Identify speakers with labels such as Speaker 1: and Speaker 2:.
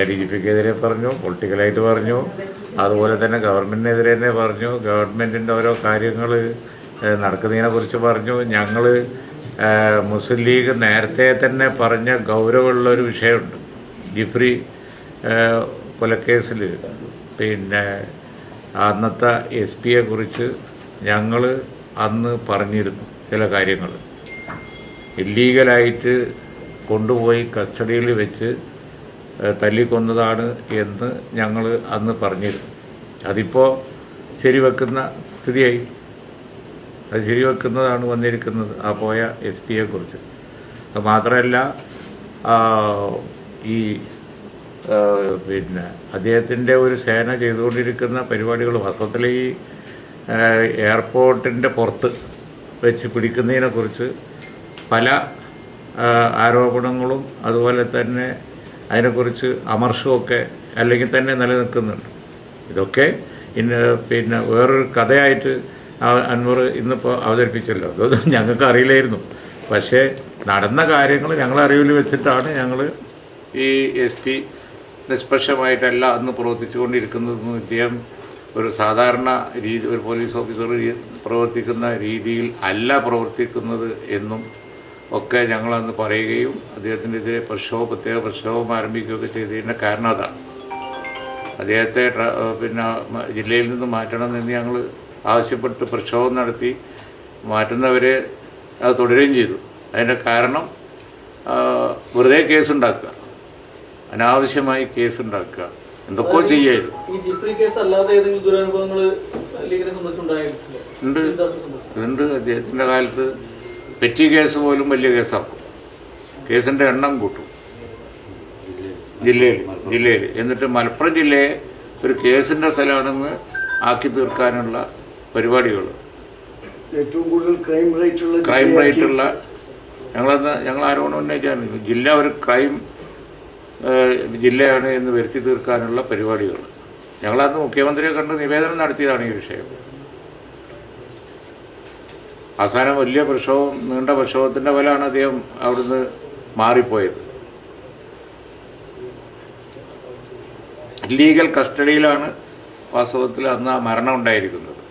Speaker 1: A D G പിക്കെതിരെ പറഞ്ഞു പൊളിറ്റിക്കലായിട്ട് പറഞ്ഞു. അതുപോലെ തന്നെ ഗവൺമെന്റിനെതിരെ തന്നെ പറഞ്ഞു. ഗവൺമെന്റിന്റെ ഓരോ കാര്യങ്ങൾ നടക്കുന്നതിനെ കുറിച്ച് പറഞ്ഞു. ഞങ്ങൾ മുസ്ലിം ലീഗ് നേരത്തെ തന്നെ പറഞ്ഞ ഗൗരവമുള്ള ഒരു വിഷയമുണ്ട്. ജിഫ്രി കൊലക്കേസിൽ പിന്നെ അന്നത്തെ എസ് പിയെ കുറിച്ച് ഞങ്ങൾ അന്ന് പറഞ്ഞിരുന്നു ചില കാര്യങ്ങൾ ഇല്ലീഗലായിട്ട് കൊണ്ടുപോയി കസ്റ്റഡിയിൽ വെച്ച് തല്ലിക്കൊന്നതാണ് എന്ന് ഞങ്ങൾ അന്ന് പറഞ്ഞിരുന്നു. അതിപ്പോൾ ശരിവെക്കുന്ന സ്ഥിതിയായി. അത് ശരിവെക്കുന്നതാണ് വന്നിരിക്കുന്നത്. ആ പോയ എസ് പിയെ കുറിച്ച്. അത് മാത്രമല്ല ഈ പിന്നെ അദ്ദേഹത്തിന്റെ ഒരു സേന ചെയ്തുകൊണ്ടിരിക്കുന്ന പരിപാടികൾ വാസ്തവത്തിൽ ഈ എയർപോർട്ടിന്റെ പുറത്ത് വെച്ച് പിടിക്കുന്നതിനെക്കുറിച്ച് പല ആരോപണങ്ങളും അതുപോലെ തന്നെ അതിനെക്കുറിച്ച് അമർഷമൊക്കെ അല്ലെങ്കിൽ തന്നെ നിലനിൽക്കുന്നുണ്ട്. ഇതൊക്കെ ഇന്ന് പിന്നെ വേറൊരു കഥയായിട്ട് അൻവർ ഇന്നിപ്പോൾ അവതരിപ്പിച്ചല്ലോ. അതൊന്നും ഞങ്ങൾക്ക് അറിയില്ലായിരുന്നു. പക്ഷേ നടന്ന കാര്യങ്ങൾ ഞങ്ങൾ അറിവിൽ വെച്ചിട്ടാണ് ഞങ്ങൾ ഈ എസ് പി നിഷ്പക്ഷമായിട്ടല്ല അന്ന് പ്രവർത്തിച്ചുകൊണ്ടിരിക്കുന്നതെന്ന് ഇദ്ദേഹം ഒരു സാധാരണ രീതി ഒരു പോലീസ് ഓഫീസർ പ്രവർത്തിക്കുന്ന രീതിയിൽ അല്ല പ്രവർത്തിക്കുന്നത് എന്നും ഒക്കെ ഞങ്ങളന്ന് പറയുകയും അദ്ദേഹത്തിനെതിരെ പ്രക്ഷോഭം പ്രത്യേക പ്രക്ഷോഭം ആരംഭിക്കുകയൊക്കെ ചെയ്തതിന്റെ കാരണം അതാണ്. അദ്ദേഹത്തെ പിന്നെ ജില്ലയിൽ നിന്ന് മാറ്റണമെന്ന് ഞങ്ങൾ ആവശ്യപ്പെട്ട് പ്രക്ഷോഭം നടത്തി മാറ്റുന്നവരെ അത് തുടരുകയും ചെയ്തു. അതിന്റെ കാരണം വെറുതെ കേസുണ്ടാക്കുക. അനാവശ്യമായി കേസുണ്ടാക്കുക. എന്തൊക്കെയോ ചെയ്യായിരുന്നു. ഉണ്ട്. ഇതുണ്ട് അദ്ദേഹത്തിന്റെ കാലത്ത് പെറ്റി കേസ് പോലും വലിയ കേസാക്കും. കേസിന്റെ എണ്ണം കൂട്ടും. ജില്ലയിൽ ജില്ലയിൽ. എന്നിട്ട് മലപ്പുറം ജില്ലയെ ഒരു കേസിന്റെ സ്ഥലമാണെന്ന് ആക്കി തീർക്കാനുള്ള പരിപാടികൾ.
Speaker 2: ഏറ്റവും കൂടുതൽ ക്രൈം റേറ്റ് ഉള്ള
Speaker 1: ക്രൈം
Speaker 2: റേറ്റ്
Speaker 1: റേറ്റുള്ള ഞങ്ങളന്ന് ഞങ്ങൾ ആരോപണം ഉന്നയിച്ചായിരുന്നു ജില്ല ഒരു ക്രൈം ജില്ലയാണ് എന്ന് വരുത്തി തീർക്കാനുള്ള പരിപാടികൾ. ഞങ്ങളന്ന് മുഖ്യമന്ത്രിയെ കണ്ട് നിവേദനം നടത്തിയതാണ് ഈ വിഷയം. അവസാനം വലിയ പ്രക്ഷോഭം നീണ്ട പ്രക്ഷോഭത്തിന്റെ ഫലമാണ് അദ്ദേഹം അവിടുന്ന് മാറിപ്പോയത്. ലീഗൽ കസ്റ്റഡിയിലാണ് വാസ്തവത്തിൽ അന്ന് ആ മരണം ഉണ്ടായിരിക്കുന്നത്.